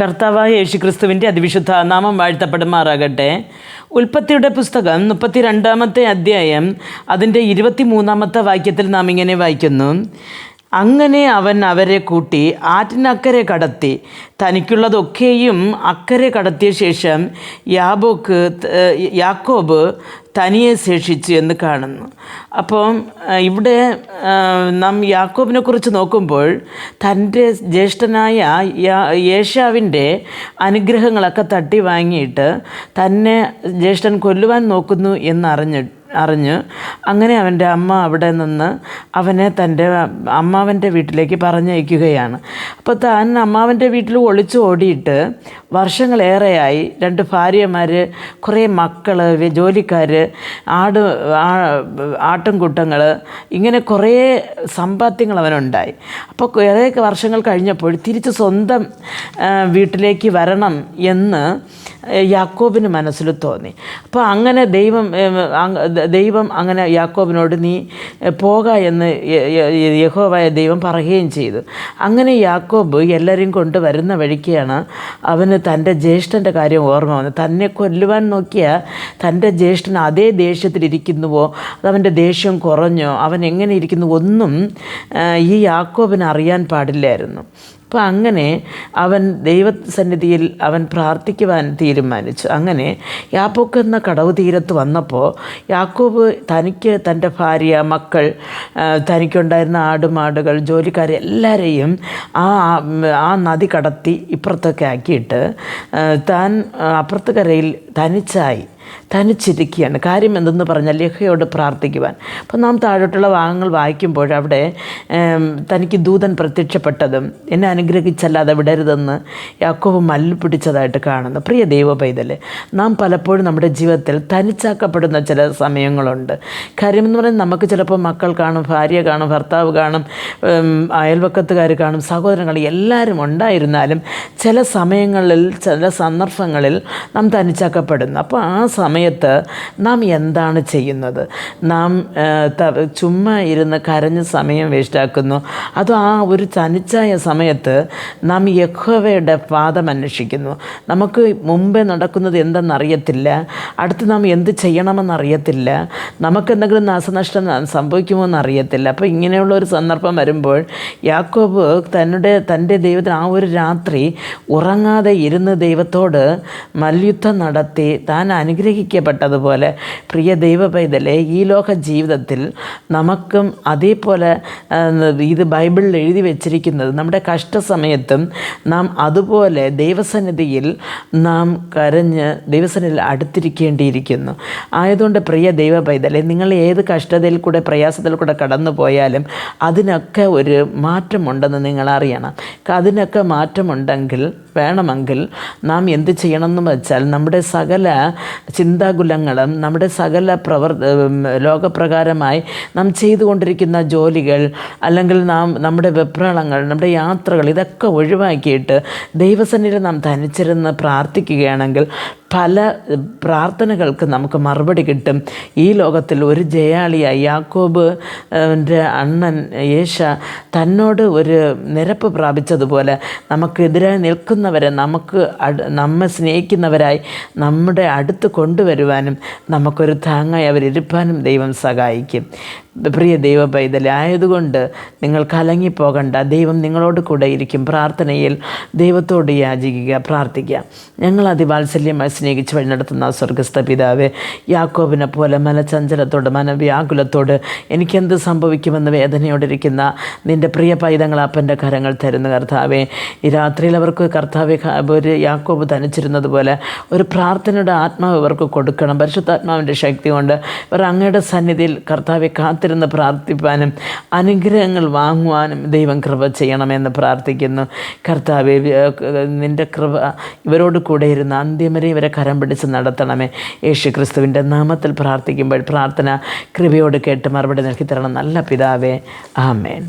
കർത്താവായ യേശുക്രിസ്തുവിന്റെ അതിവിശുദ്ധ നാമം വാഴ്ത്തപ്പെടുമാറാകട്ടെ. ഉൽപ്പത്തിയുടെ പുസ്തകം മുപ്പത്തി രണ്ടാമത്തെ അധ്യായം അതിന്റെ ഇരുപത്തി മൂന്നാമത്തെ വാക്യത്തിൽ നാം ഇങ്ങനെ വായിക്കുന്നു. അങ്ങനെ അവൻ അവരെ കൂട്ടി ആറ്റിനക്കരെ കടത്തി. തനിക്കുള്ളതൊക്കെയും അക്കരെ കടത്തിയ ശേഷം യാബോക്ക് യാക്കോബ് തനിയെ ശേഷിച്ചു എന്ന് കാണുന്നു. അപ്പം ഇവിടെ നാം യാക്കോബിനെ കുറിച്ച് നോക്കുമ്പോൾ തന്റെ ജ്യേഷ്ഠനായ യേശാവിന്റെ അനുഗ്രഹങ്ങളൊക്കെ തട്ടി വാങ്ങിയിട്ട് തന്നെ ജ്യേഷ്ഠൻ കൊല്ലുവാൻ നോക്കുന്നു എന്നറിഞ്ഞ് അറിഞ്ഞ് അങ്ങനെ അവന്റെ അമ്മ അവിടെ നിന്ന് അവനെ തന്റെ അമ്മാവന്റെ വീട്ടിലേക്ക് പറഞ്ഞയക്കുകയാണ്. അപ്പോൾ താൻ അമ്മാവന്റെ വീട്ടിൽ ഒളിച്ചു ഓടിയിട്ട് വർഷങ്ങളേറെയായി രണ്ട് ഭാര്യമാർ കുറേ മക്കൾ ജോലിക്കാർ ആട് ആട്ടും ആട്ടിൻകൂട്ടങ്ങൾ ഇങ്ങനെ കുറേ സമ്പാദ്യങ്ങൾ അവനുണ്ടായി. അപ്പോൾ കുറേ വർഷങ്ങൾ കഴിഞ്ഞപ്പോൾ തിരിച്ച് സ്വന്തം വീട്ടിലേക്ക് വരണം എന്ന് യാക്കോബിന് മനസ്സിൽ തോന്നി. അപ്പോൾ അങ്ങനെ ദൈവം ദൈവം അങ്ങനെ യാക്കോബിനോട് നീ പോക എന്ന് യഹോവായ ദൈവം പറയുകയും ചെയ്തു. അങ്ങനെ യാക്കോബ് എല്ലാവരെയും കൊണ്ട് വരുന്ന വഴിക്കാണ് അവന് തന്റെ ജ്യേഷ്ഠന്റെ കാര്യം ഓർമ്മ വന്നത്. തന്നെ കൊല്ലുവാൻ നോക്കിയ തന്റെ ജ്യേഷ്ഠൻ അതേ ദേഷ്യത്തിലിരിക്കുന്നുവോ അതവന്റെ ദേഷ്യം കുറഞ്ഞോ? അവൻ എങ്ങനെ ഇരിക്കുന്നു? ഒന്നും ഈ യാക്കോബിന് അറിയാൻ പാടില്ലായിരുന്നു. അപ്പോൾ അങ്ങനെ അവൻ ദൈവസന്നിധിയിൽ അവൻ പ്രാർത്ഥിക്കുവാൻ തീരുമാനിച്ചു. അങ്ങനെ യാപ്പോക്ക് എന്ന കടവ് തീരത്ത് വന്നപ്പോൾ യാക്കോബ് തനിക്ക് തന്റെ ഭാര്യ മക്കൾ തനിക്കുണ്ടായിരുന്ന ആടുമാടുകൾ ജോലിക്കാരെ എല്ലാവരെയും ആ ആ നദി കടത്തി ഇപ്പുറത്തൊക്കെ ആക്കിയിട്ട് താൻ അപ്പുറത്ത് കരയിൽ തനിച്ചായി. തനിച്ചിരിക്കുകയാണ്. കാര്യം എന്തെന്ന് പറഞ്ഞാൽ യഹയോട് പ്രാർത്ഥിക്കുവാൻ. അപ്പം നാം താഴോട്ടുള്ള ഭാഗങ്ങൾ വായിക്കുമ്പോൾ അവിടെ തനിക്ക് ദൂതൻ പ്രത്യക്ഷപ്പെട്ടതും എന്നെ അനുഗ്രഹിച്ചല്ലാതെ വിടരുതെന്ന് യാക്കോബ് മല്ല് പിടിച്ചതായിട്ട് കാണുന്നു. പ്രിയ ദൈവ പൈതൽ നാം പലപ്പോഴും നമ്മുടെ ജീവിതത്തിൽ തനിച്ചാക്കപ്പെടുന്ന ചില സമയങ്ങളുണ്ട്. കാര്യം എന്ന് പറയുന്നത് നമുക്ക് ചിലപ്പോൾ മക്കൾ കാണും ഭാര്യ കാണും ഭർത്താവ് കാണും അയൽവക്കത്തുകാർ കാണും സഹോദരങ്ങൾ എല്ലാവരും ഉണ്ടായിരുന്നാലും ചില സമയങ്ങളിൽ ചില സന്ദർഭങ്ങളിൽ നാം തനിച്ചാക്കപ്പെടുന്നു. അപ്പോൾ ആ സമയത്ത് നാം എന്താണ് ചെയ്യുന്നത്? നാം ചുമ്മാ ഇരുന്ന് കരഞ്ഞ് സമയം വേസ്റ്റാക്കുന്നു. അതോ ആ ഒരു തനിച്ചായ സമയത്ത് നാം യഹോവയുടെ പാദം അന്വേഷിക്കുന്നു. നമുക്ക് മുമ്പേ നടക്കുന്നത് എന്തെന്നറിയത്തില്ല. അടുത്ത് നാം എന്ത് ചെയ്യണമെന്നറിയത്തില്ല. നമുക്കെന്തെങ്കിലും നാശനഷ്ടം സംഭവിക്കുമോ എന്നറിയത്തില്ല. അപ്പോൾ ഇങ്ങനെയുള്ള ഒരു സന്ദർഭം വരുമ്പോൾ യാക്കോബ് തന്നുടെ തന്റെ ദൈവത്തിന് ആ ഒരു രാത്രി ഉറങ്ങാതെ ഇരുന്ന് ദൈവത്തോട് മല്യുദ്ധം നടത്തി താൻ അനുഗ്രഹിക്കപ്പെട്ടതുപോലെ പ്രിയ ദൈവ പൈതലെ ഈ ലോക ജീവിതത്തിൽ നമുക്കും അതേപോലെ ഇത് ബൈബിളിൽ എഴുതി വെച്ചിരിക്കുന്നത് നമ്മുടെ കഷ്ടസമയത്തും നാം അതുപോലെ ദൈവസന്നിധിയിൽ നാം കരഞ്ഞ് ദൈവസന്നിധിയിൽ അടുത്തിരിക്കേണ്ടിയിരിക്കുന്നു. ആയതുകൊണ്ട് പ്രിയ ദൈവ പൈതലെ നിങ്ങൾ ഏത് കഷ്ടതയിൽ കൂടെ പ്രയാസത്തിൽ കൂടെ കടന്നു പോയാലും അതിനൊക്കെ ഒരു മാറ്റമുണ്ടെന്ന് നിങ്ങൾ അറിയണം. അതിനൊക്കെ മാറ്റമുണ്ടെങ്കിൽ വേണമെങ്കിൽ നാം എന്ത് ചെയ്യണമെന്ന് വെച്ചാൽ നമ്മുടെ സകല ചിന്താകുലങ്ങളും നമ്മുടെ സകല പ്രവർ ലോകപ്രകാരമായി നാം ചെയ്തുകൊണ്ടിരിക്കുന്ന ജോലികൾ അല്ലെങ്കിൽ നാം നമ്മുടെ വെപ്രാളങ്ങൾ നമ്മുടെ യാത്രകൾ ഇതൊക്കെ ഒഴിവാക്കിയിട്ട് ദൈവസന്നിധിയിൽ നാം ധനിച്ചിരുന്ന് പ്രാർത്ഥിക്കുകയാണെങ്കിൽ പല പ്രാർത്ഥനകൾക്ക് നമുക്ക് മറുപടി കിട്ടും. ഈ ലോകത്തിൽ ഒരു ജയാളിയായി യാക്കോബ് അണ്ണൻ യേശ തന്നോട് ഒരു നിരപ്പ് പ്രാപിച്ചതുപോലെ നമുക്കെതിരായി നിൽക്കുന്നവരെ നമുക്ക് നമ്മെ സ്നേഹിക്കുന്നവരായി നമ്മുടെ അടുത്ത് കൊണ്ടുവരുവാനും നമുക്കൊരു താങ്ങായി അവരിരുപ്പാനും ദൈവം സഹായിക്കും. പ്രിയ ദൈവ പൈതലായതുകൊണ്ട് നിങ്ങൾ കലങ്ങിപ്പോകണ്ട. ദൈവം നിങ്ങളോട് കൂടെ ഇരിക്കും. പ്രാർത്ഥനയിൽ ദൈവത്തോട് യാചിക്കുക പ്രാർത്ഥിക്കുക. ഞങ്ങൾ അതിവാത്സല്യമായി സ്നേഹിച്ച് വഴി നടത്തുന്ന സ്വർഗസ്ഥ പിതാവെ യാക്കോബിനെ പോലെ മനചഞ്ചലത്തോട് മനവ്യാകുലത്തോട് എനിക്കെന്ത് സംഭവിക്കുമെന്ന് വേദനയോടിരിക്കുന്ന നിന്റെ പ്രിയ പൈതങ്ങൾ അപ്പന്റെ കരങ്ങൾ തരുന്ന കർത്താവെ. ഈ രാത്രിയിൽ അവർക്ക് കർത്താവെ ഒരു യാക്കോബ് തനിച്ചിരുന്നത് പോലെ ഒരു പ്രാർത്ഥനയുടെ ആത്മാവ് ഇവർക്ക് കൊടുക്കണം. പരിശുദ്ധാത്മാവിന്റെ ശക്തി കൊണ്ട് ഇവർ അങ്ങയുടെ സന്നിധിയിൽ കർത്താവെ കാത്തിരുന്ന് പ്രാർത്ഥിപ്പാനും അനുഗ്രഹങ്ങൾ വാങ്ങുവാനും ദൈവം കൃപ ചെയ്യണമെന്ന് പ്രാർത്ഥിക്കുന്നു. കർത്താവ് നിന്റെ കൃപ ഇവരോട് കൂടെ ഇരുന്ന് അന്ത്യം വരെ ഇവരെ കരം പിടിച്ച് നടത്തണമേ. യേശു ക്രിസ്തുവിന്റെ നാമത്തിൽ പ്രാർത്ഥിക്കുമ്പോൾ പ്രാർത്ഥന കൃപയോട് കേട്ട് മറുപടി നൽകി തരണം. നല്ല പിതാവേ ആമേൻ.